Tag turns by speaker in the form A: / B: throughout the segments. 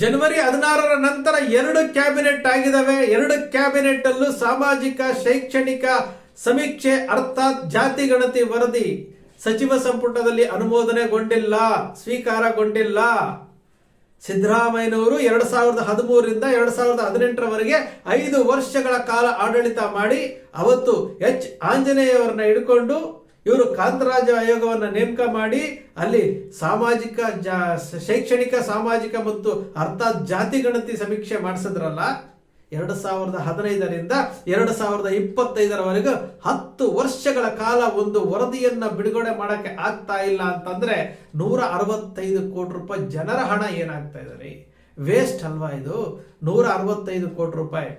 A: ಜನವರಿ ಹದಿನಾರರ ನಂತರ ಎರಡು ಕ್ಯಾಬಿನೆಟ್ ಆಗಿದ್ದಾವೆ. ಎರಡು ಕ್ಯಾಬಿನೆಟ್ ಅಲ್ಲೂ ಸಾಮಾಜಿಕ, ಶೈಕ್ಷಣಿಕ ಸಮೀಕ್ಷೆ ಅರ್ಥಾತ್ ಜಾತಿ ಗಣತಿ ವರದಿ ಸಚಿವ ಸಂಪುಟದಲ್ಲಿ ಅನುಮೋದನೆಗೊಂಡಿಲ್ಲ, ಸ್ವೀಕಾರಗೊಂಡಿಲ್ಲ. ಸಿದ್ದರಾಮಯ್ಯನವರು ಎರಡ್ ಸಾವಿರದ ಹದಿಮೂರರಿಂದ ಎರಡ್ ಸಾವಿರದ ಹದಿನೆಂಟರವರೆಗೆ ಐದು ವರ್ಷಗಳ ಕಾಲ ಆಡಳಿತ ಮಾಡಿ, ಅವತ್ತು ಎಚ್. ಆಂಜನೇಯವರನ್ನ ಹಿಡ್ಕೊಂಡು ಇವರು ಕಾಂತರಾಜ ಆಯೋಗವನ್ನು ನೇಮಕ ಮಾಡಿ ಅಲ್ಲಿ ಸಾಮಾಜಿಕ ಜಾ- ಶೈಕ್ಷಣಿಕ, ಸಾಮಾಜಿಕ ಮತ್ತು ಅರ್ಥಾತ್ ಜಾತಿ ಗಣತಿ ಸಮೀಕ್ಷೆ ಮಾಡಿಸಿದ್ರಲ್ಲ, ಎರಡು ಸಾವಿರದ ಹದಿನೈದರಿಂದ ಎರಡು ಸಾವಿರದ ಇಪ್ಪತ್ತೈದರವರೆಗೂ ಹತ್ತು ವರ್ಷಗಳ ಕಾಲ ಒಂದು ವರದಿಯನ್ನು ಬಿಡುಗಡೆ ಮಾಡಕ್ಕೆ ಆಗ್ತಾ ಇಲ್ಲ ಅಂತಂದ್ರೆ ನೂರ ಅರವತ್ತೈದು ಕೋಟಿ ರೂಪಾಯಿ ಜನರ ಹಣ ಏನಾಗ್ತಾ ಇದೆ ರೀ? ವೇಸ್ಟ್ ಅಲ್ವಾ ಇದು? ನೂರ ಅರವತ್ತೈದು ಕೋಟಿ ರೂಪಾಯಿ.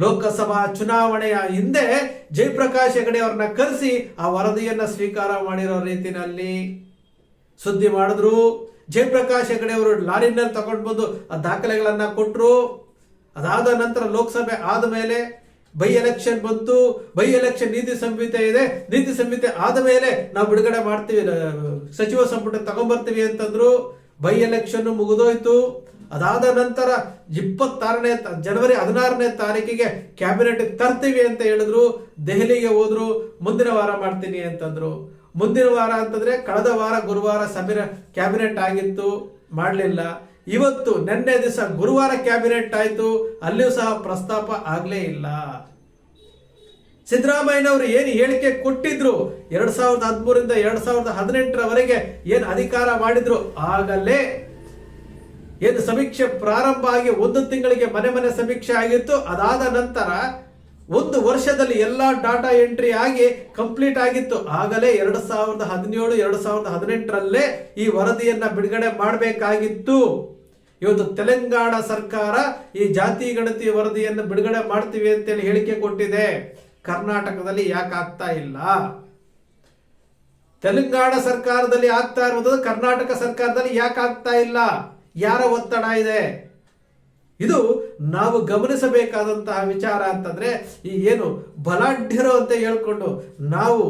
A: ಲೋಕಸಭಾ ಚುನಾವಣೆಯ ಹಿಂದೆ ಜಯಪ್ರಕಾಶ್ ಹೆಗಡೆ ಅವ್ರನ್ನ ಕರೆಸಿ ಆ ವರದಿಯನ್ನ ಸ್ವೀಕಾರ ಮಾಡಿರೋ ರೀತಿನಲ್ಲಿ ಸುದ್ದಿ ಮಾಡಿದ್ರು. ಜಯಪ್ರಕಾಶ್ ಹೆಗಡೆ ಅವರು ಲಾರಿನಲ್ಲಿ ತಗೊಂಡು ಬಂದು ಆ ದಾಖಲೆಗಳನ್ನ ಕೊಟ್ಟರು ಅದಾದ ನಂತರ ಲೋಕಸಭೆ ಆದ ಮೇಲೆ ಬೈ ಎಲೆಕ್ಷನ್ ಬಂತು. ಬೈ ಎಲೆಕ್ಷನ್ ನೀತಿ ಸಂಹಿತೆ ಇದೆ. ನೀತಿ ಸಂಹಿತೆ ಆದ ಮೇಲೆ ನಾವು ಬಿಡುಗಡೆ ಮಾಡ್ತೀವಿ. ಸಚಿವ ಸಂಪುಟ ತಗೊಂಡ್ಬರ್ತೀವಿ ಅಂತಂದ್ರು. ಬೈ ಎಲೆಕ್ಷನ್ ಮುಗಿದೋಯ್ತು. ಅದಾದ ನಂತರ ಇಪ್ಪತ್ತಾರನೇ ಜನವರಿ ಹದಿನಾರನೇ ತಾರೀಕಿಗೆ ಕ್ಯಾಬಿನೆಟ್ ತರ್ತೀವಿ ಅಂತ ಹೇಳಿದ್ರು, ದೆಹಲಿಗೆ ಹೋದ್ರು, ಮುಂದಿನ ವಾರ ಮಾಡ್ತೀನಿ ಅಂತಂದ್ರು. ಮುಂದಿನ ವಾರ ಅಂತಂದ್ರೆ ಕಳೆದ ವಾರ ಗುರುವಾರ ಸಭೆ ಕ್ಯಾಬಿನೆಟ್ ಆಗಿತ್ತು, ಮಾಡಲಿಲ್ಲ. ಇವತ್ತು ನಿನ್ನೆ ದಿವಸ ಗುರುವಾರ ಕ್ಯಾಬಿನೆಟ್ ಆಯ್ತು, ಅಲ್ಲಿಯೂ ಸಹ ಪ್ರಸ್ತಾಪ ಆಗಲೇ ಇಲ್ಲ. ಸಿದ್ದರಾಮಯ್ಯನವರು ಏನು ಹೇಳಿಕೆ ಕೊಟ್ಟಿದ್ರು? ಎರಡ್ ಸಾವಿರದ ಹದಿಮೂರಿಂದ ಎರಡ್ ಸಾವಿರದ ಹದಿನೆಂಟರವರೆಗೆ ಏನು ಅಧಿಕಾರ ಮಾಡಿದ್ರು? ಆಗಲೇ. ಏನು ಸಮೀಕ್ಷೆ ಪ್ರಾರಂಭ ಆಗಿ ಒಂದು ತಿಂಗಳಿಗೆ ಮನೆ ಮನೆ ಸಮೀಕ್ಷೆ ಆಗಿತ್ತು. ಅದಾದ ನಂತರ ಒಂದು ವರ್ಷದಲ್ಲಿ ಎಲ್ಲಾ ಡಾಟಾ ಎಂಟ್ರಿ ಆಗಿ ಕಂಪ್ಲೀಟ್ ಆಗಿತ್ತು. ಆಗಲೇ ಎರಡು ಸಾವಿರದ ಹದಿನೇಳು, ಎರಡು ಸಾವಿರದ ಹದಿನೆಂಟರಲ್ಲೇ ಈ ವರದಿಯನ್ನ ಬಿಡುಗಡೆ ಮಾಡಬೇಕಾಗಿತ್ತು. ಇವತ್ತು ತೆಲಂಗಾಣ ಸರ್ಕಾರ ಈ ಜಾತಿ ಗಣತಿ ವರದಿಯನ್ನು ಬಿಡುಗಡೆ ಮಾಡ್ತೀವಿ ಅಂತೇಳಿ ಹೇಳಿಕೆ ಕೊಟ್ಟಿದೆ. ಕರ್ನಾಟಕದಲ್ಲಿ ಯಾಕೆ ಆಗ್ತಾ ಇಲ್ಲ? ತೆಲಂಗಾಣ ಸರ್ಕಾರದಲ್ಲಿ ಆಗ್ತಾ ಇರುವುದು ಕರ್ನಾಟಕ ಸರ್ಕಾರದಲ್ಲಿ ಯಾಕೆ ಆಗ್ತಾ ಇಲ್ಲ? ಯಾರ ಒತ್ತಡ ಇದೆ? ಇದು ನಾವು ಗಮನಿಸಬೇಕಾದಂತಹ ವಿಚಾರ ಅಂತಂದ್ರೆ ಈ ಏನು ಬಲಾಢ್ಯರು ಅಂತ ಹೇಳ್ಕೊಂಡು ನಾವು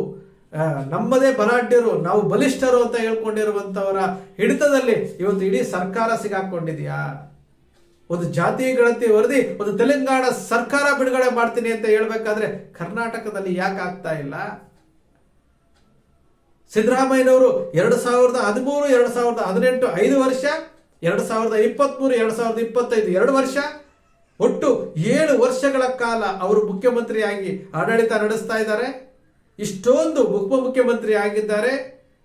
A: ನಮ್ಮದೇ ಬಲಾಢ್ಯರು, ನಾವು ಬಲಿಷ್ಠರು ಅಂತ ಹೇಳ್ಕೊಂಡಿರುವಂತವರ ಹಿಡಿತದಲ್ಲಿ ಇವತ್ತು ಇಡೀ ಸರ್ಕಾರ ಸಿಗಾಕೊಂಡಿದೆಯಾ? ಒಂದು ಜಾತಿ ಗಣತಿ ವರದಿ, ಒಂದು ತೆಲಂಗಾಣ ಸರ್ಕಾರ ಬಿಡುಗಡೆ ಮಾಡ್ತೀನಿ ಅಂತ ಹೇಳ್ಬೇಕಾದ್ರೆ ಕರ್ನಾಟಕದಲ್ಲಿ ಯಾಕೆ ಆಗ್ತಾ ಇಲ್ಲ? ಸಿದ್ದರಾಮಯ್ಯನವರು ಎರಡು ಸಾವಿರದ ಹದಿಮೂರು, ಎರಡು ಸಾವಿರದ ಹದಿನೆಂಟು, ಐದು ವರ್ಷ ಎರಡು ಸಾವಿರದ ಇಪ್ಪತ್ಮೂರು, ಎರಡು ಸಾವಿರದ ಇಪ್ಪತ್ತೈದು, ಎರಡು ವರ್ಷ? ಒಟ್ಟು ಏಳು ವರ್ಷಗಳ ಕಾಲ ಅವರು ಮುಖ್ಯಮಂತ್ರಿಯಾಗಿ ಆಡಳಿತ ನಡೆಸ್ತಾ ಇದ್ದಾರೆ. ಇಷ್ಟೊಂದು ಉಪ ಮುಖ್ಯಮಂತ್ರಿ ಆಗಿದ್ದಾರೆ.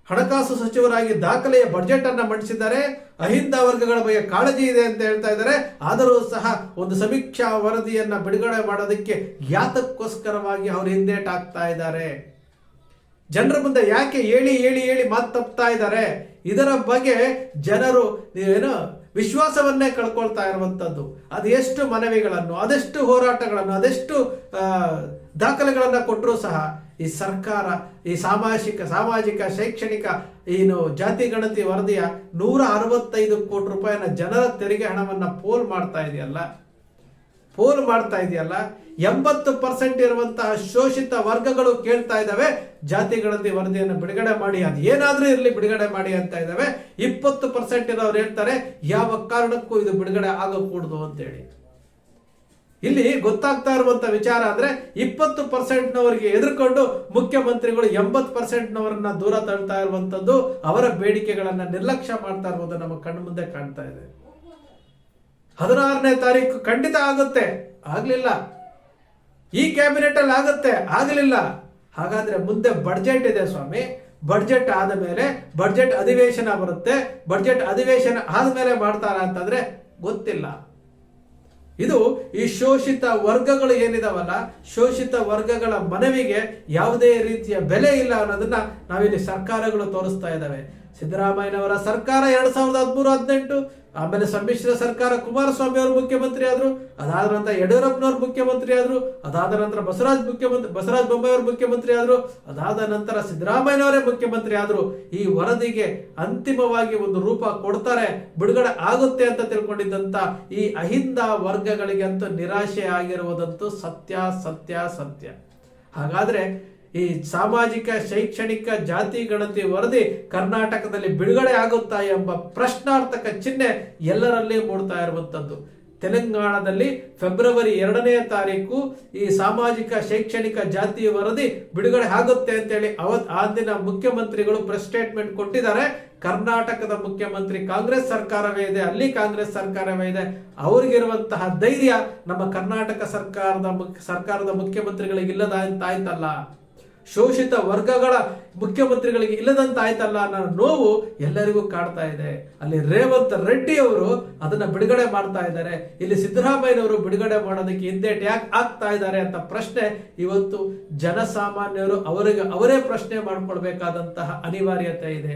A: ಹಣಕಾಸು ಸಚಿವರಾಗಿ ದಾಖಲೆಯ ಬಜೆಟ್ ಅನ್ನು ಮಂಡಿಸಿದ್ದಾರೆ. ಅಹಿಂದ ವರ್ಗಗಳ ಬಗ್ಗೆ ಕಾಳಜಿ ಇದೆ ಅಂತ ಹೇಳ್ತಾ ಇದ್ದಾರೆ. ಆದರೂ ಸಹ ಒಂದು ಸಮೀಕ್ಷಾ ವರದಿಯನ್ನು ಬಿಡುಗಡೆ ಮಾಡೋದಕ್ಕೆ ಯಾತಕ್ಕೋಸ್ಕರವಾಗಿ ಅವರು ಹಿಂದೇಟಾಗ್ತಾ ಇದ್ದಾರೆ. ಜನರ ಮುಂದೆ ಯಾಕೆ ಹೇಳಿ ಹೇಳಿ ಹೇಳಿ ಮಾತು ತಪ್ತಾ ಇದ್ದಾರೆ? ಇದರ ಬಗ್ಗೆ ಜನರು ಏನು ವಿಶ್ವಾಸವನ್ನೇ ಕಳ್ಕೊಳ್ತಾ ಇರುವಂತದ್ದು. ಅದೆಷ್ಟು ಮನವಿಗಳನ್ನು, ಅದೆಷ್ಟು ಹೋರಾಟಗಳನ್ನು, ಅದೆಷ್ಟು ದಾಖಲೆಗಳನ್ನ ಕೊಟ್ಟರೂ ಸಹ ಈ ಸರ್ಕಾರ, ಈ ಸಾಮಾಜಿಕ ಸಾಮಾಜಿಕ, ಶೈಕ್ಷಣಿಕ, ಏನು ಜಾತಿ ಗಣತಿ ವರದಿಯ ನೂರ ಅರವತ್ತೈದು ಕೋಟಿ ರೂಪಾಯಿನ ಜನರ ತೆರಿಗೆ ಹಣವನ್ನ ಪೋಲ್ ಮಾಡ್ತಾ ಇದೆಯಲ್ಲ? ಪೋಲ್ ಮಾಡ್ತಾ ಇದೆಯಲ್ಲ, ಎಂಬತ್ತು ಪರ್ಸೆಂಟ್ ಇರುವಂತಹ ಶೋಷಿತ ವರ್ಗಗಳು ಕೇಳ್ತಾ ಇದ್ದಾವೆ. ಜಾತಿಗಳಲ್ಲಿ ವರದಿಯನ್ನು ಬಿಡುಗಡೆ ಮಾಡಿ, ಅದು ಏನಾದರೂ ಇರಲಿ ಬಿಡುಗಡೆ ಮಾಡಿ ಅಂತ ಇದ್ದಾವೆ. ಇಪ್ಪತ್ತು ಪರ್ಸೆಂಟ್ ಇರೋರು ಹೇಳ್ತಾರೆ, ಯಾವ ಕಾರಣಕ್ಕೂ ಇದು ಬಿಡುಗಡೆ ಆಗಕೂಡದು ಅಂತೇಳಿ. ಇಲ್ಲಿ ಗೊತ್ತಾಗ್ತಾ ಇರುವಂತ ವಿಚಾರ ಅಂದ್ರೆ, ಇಪ್ಪತ್ತು ಪರ್ಸೆಂಟ್ನವರಿಗೆ ಎದುರುಕೊಂಡು ಮುಖ್ಯಮಂತ್ರಿಗಳು ಎಂಬತ್ತು ಪರ್ಸೆಂಟ್ನವರನ್ನ ದೂರ ತಳ್ತಾ ಇರುವಂತದ್ದು, ಅವರ ಬೇಡಿಕೆಗಳನ್ನ ನಿರ್ಲಕ್ಷ್ಯ ಮಾಡ್ತಾ ಇರುವುದು ನಮ್ಮ ಕಣ್ಣು ಮುಂದೆ ಕಾಣ್ತಾ ಇದೆ. ಹದಿನಾರನೇ ತಾರೀಕು ಖಂಡಿತ ಆಗುತ್ತೆ. ಆಗಲಿಲ್ಲ. ಈ ಕ್ಯಾಬಿನೆಟ್ ಅಲ್ಲಿ ಆಗುತ್ತೆ. ಆಗಲಿಲ್ಲ. ಹಾಗಾದ್ರೆ ಮುಂದೆ ಬಡ್ಜೆಟ್ ಇದೆ ಸ್ವಾಮಿ. ಬಡ್ಜೆಟ್ ಆದ ಮೇಲೆ ಬಡ್ಜೆಟ್ ಅಧಿವೇಶನ ಬರುತ್ತೆ. ಬಡ್ಜೆಟ್ ಅಧಿವೇಶನ ಆದಮೇಲೆ ಮಾಡ್ತಾರ ಅಂತಂದ್ರೆ ಗೊತ್ತಿಲ್ಲ. ಇದು ಈ ಶೋಷಿತ ವರ್ಗಗಳು ಏನಿದಾವಲ್ಲ, ಶೋಷಿತ ವರ್ಗಗಳ ಮನವಿಗೆ ಯಾವುದೇ ರೀತಿಯ ಬೆಲೆ ಇಲ್ಲ ಅನ್ನೋದನ್ನ ನಾವಿಲ್ಲಿ ಸರ್ಕಾರಗಳು ತೋರಿಸ್ತಾ ಇದ್ದಾವೆ. ಸಿದ್ದರಾಮಯ್ಯನವರ ಸರ್ಕಾರ ಎರಡ್ ಸಾವಿರದ ಹದಿಮೂರು ಹದಿನೆಂಟು ಆಮೇಲೆ ಸಮ್ಮಿಶ್ರ ಸರ್ಕಾರ ಕುಮಾರಸ್ವಾಮಿ ಅವರು ಮುಖ್ಯಮಂತ್ರಿ ಆದ್ರು, ಅದಾದ ನಂತರ ಯಡಿಯೂರಪ್ಪನವರು ಮುಖ್ಯಮಂತ್ರಿ ಆದ್ರು, ಅದಾದ ನಂತರ ಬಸವರಾಜ್ ಮುಖ್ಯಮಂತ್ರಿ, ಬಸವರಾಜ ಬೊಮ್ಮಾಯಿ ಅವರು ಮುಖ್ಯಮಂತ್ರಿ ಆದ್ರು, ಅದಾದ ನಂತರ ಸಿದ್ದರಾಮಯ್ಯನವರೇ ಮುಖ್ಯಮಂತ್ರಿ ಆದ್ರು, ಈ ವರದಿಗೆ ಅಂತಿಮವಾಗಿ ಒಂದು ರೂಪ ಕೊಡ್ತಾರೆ, ಬಿಡುಗಡೆ ಆಗುತ್ತೆ ಅಂತ ತಿಳ್ಕೊಂಡಿದ್ದಂತ ಈ ಅಹಿಂದ ವರ್ಗಗಳಿಗೆ ಅಂತೂ ನಿರಾಶೆ ಆಗಿರುವುದಂತೂ ಸತ್ಯ ಸತ್ಯ ಸತ್ಯ. ಹಾಗಾದ್ರೆ ಈ ಸಾಮಾಜಿಕ, ಶೈಕ್ಷಣಿಕ ಜಾತಿ ಗಣತಿ ವರದಿ ಕರ್ನಾಟಕದಲ್ಲಿ ಬಿಡುಗಡೆ ಆಗುತ್ತಾ ಎಂಬ ಪ್ರಶ್ನಾರ್ಥಕ ಚಿಹ್ನೆ ಎಲ್ಲರಲ್ಲೇ ಮೂಡ್ತಾ ಇರುವಂತದ್ದು ತೆಲಂಗಾಣದಲ್ಲಿ ಫೆಬ್ರವರಿ ಎರಡನೇ ತಾರೀಕು ಈ ಸಾಮಾಜಿಕ, ಶೈಕ್ಷಣಿಕ ಜಾತಿ ವರದಿ ಬಿಡುಗಡೆ ಆಗುತ್ತೆ ಅಂತೇಳಿ ಅವತ್ ದಿನ ಮುಖ್ಯಮಂತ್ರಿಗಳು ಪ್ರೆಸ್ ಸ್ಟೇಟ್ಮೆಂಟ್ ಕೊಟ್ಟಿದ್ದಾರೆ. ಕರ್ನಾಟಕದ ಮುಖ್ಯಮಂತ್ರಿ ಕಾಂಗ್ರೆಸ್ ಸರ್ಕಾರವೇ ಇದೆ, ಅಲ್ಲಿ ಕಾಂಗ್ರೆಸ್ ಸರ್ಕಾರವೇ ಇದೆ. ಅವ್ರಿಗಿರುವಂತಹ ಧೈರ್ಯ ನಮ್ಮ ಕರ್ನಾಟಕ ಸರ್ಕಾರದ ಸರ್ಕಾರದ ಮುಖ್ಯಮಂತ್ರಿಗಳಿಗೆ ಇಲ್ಲದ ಆಯ್ತಲ್ಲ ಶೋಷಿತ ವರ್ಗಗಳ ಮುಖ್ಯಮಂತ್ರಿಗಳಿಗೆ ಇಲ್ಲದಂತ ಆಯ್ತಲ್ಲ ಅನ್ನೋ ನೋವು ಎಲ್ಲರಿಗೂ ಕಾಡ್ತಾ ಇದೆ. ಅಲ್ಲಿ ರೇವಂತ್ ರೆಡ್ಡಿ ಅವರು ಅದನ್ನ ಬಿಡುಗಡೆ ಮಾಡ್ತಾ ಇದ್ದಾರೆ. ಇಲ್ಲಿ ಸಿದ್ದರಾಮಯ್ಯನವರು ಬಿಡುಗಡೆ ಮಾಡೋದಕ್ಕೆ ಹಿಂದೇಟ್ ಟ್ಯಾಕ್ ಆಗ್ತಾ ಇದ್ದಾರೆ ಅಂತ ಪ್ರಶ್ನೆ ಇವತ್ತು ಜನಸಾಮಾನ್ಯರು ಅವರಿಗೆ ಅವರೇ ಪ್ರಶ್ನೆ ಮಾಡ್ಕೊಳ್ಬೇಕಾದಂತಹ ಅನಿವಾರ್ಯತೆ ಇದೆ.